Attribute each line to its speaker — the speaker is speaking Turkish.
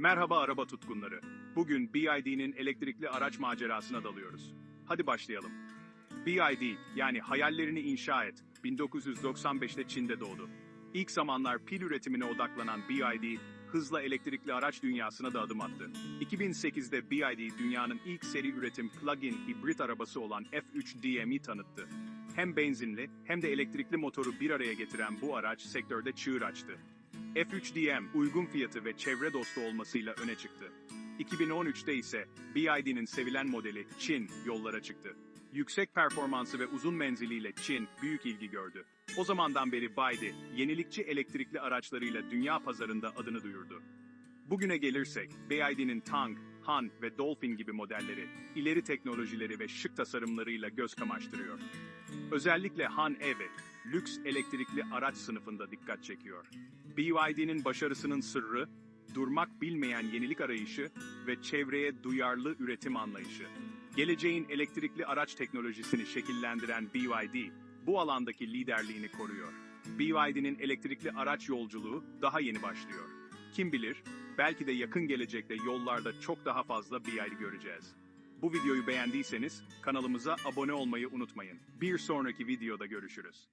Speaker 1: Merhaba araba tutkunları. Bugün BID'nin elektrikli araç macerasına dalıyoruz. Hadi başlayalım. BID yani hayallerini inşa et 1995'te Çin'de doğdu. İlk zamanlar pil üretimine odaklanan BID hızla elektrikli araç dünyasına da adım attı. 2008'de BID dünyanın ilk seri üretim plug-in hibrit arabası olan F3 DM'i tanıttı. Hem benzinli hem de elektrikli motoru bir araya getiren bu araç sektörde çığır açtı. F3 DM uygun fiyatı ve çevre dostu olmasıyla öne çıktı. 2013'te ise BID'nin sevilen modeli Çin yollara çıktı. Yüksek performansı ve uzun menziliyle Çin büyük ilgi gördü. O zamandan beri BID, yenilikçi elektrikli araçlarıyla dünya pazarında adını duyurdu. Bugüne gelirsek, BID'nin Tang, Han ve Dolphin gibi modelleri, ileri teknolojileri ve şık tasarımlarıyla göz kamaştırıyor. Özellikle Han Evet, lüks elektrikli araç sınıfında dikkat çekiyor. BYD'nin başarısının sırrı, durmak bilmeyen yenilik arayışı ve çevreye duyarlı üretim anlayışı. Geleceğin elektrikli araç teknolojisini şekillendiren BYD, bu alandaki liderliğini koruyor. BYD'nin elektrikli araç yolculuğu daha yeni başlıyor. Kim bilir, belki de yakın gelecekte yollarda çok daha fazla BYD göreceğiz. Bu videoyu beğendiyseniz kanalımıza abone olmayı unutmayın. Bir sonraki videoda görüşürüz.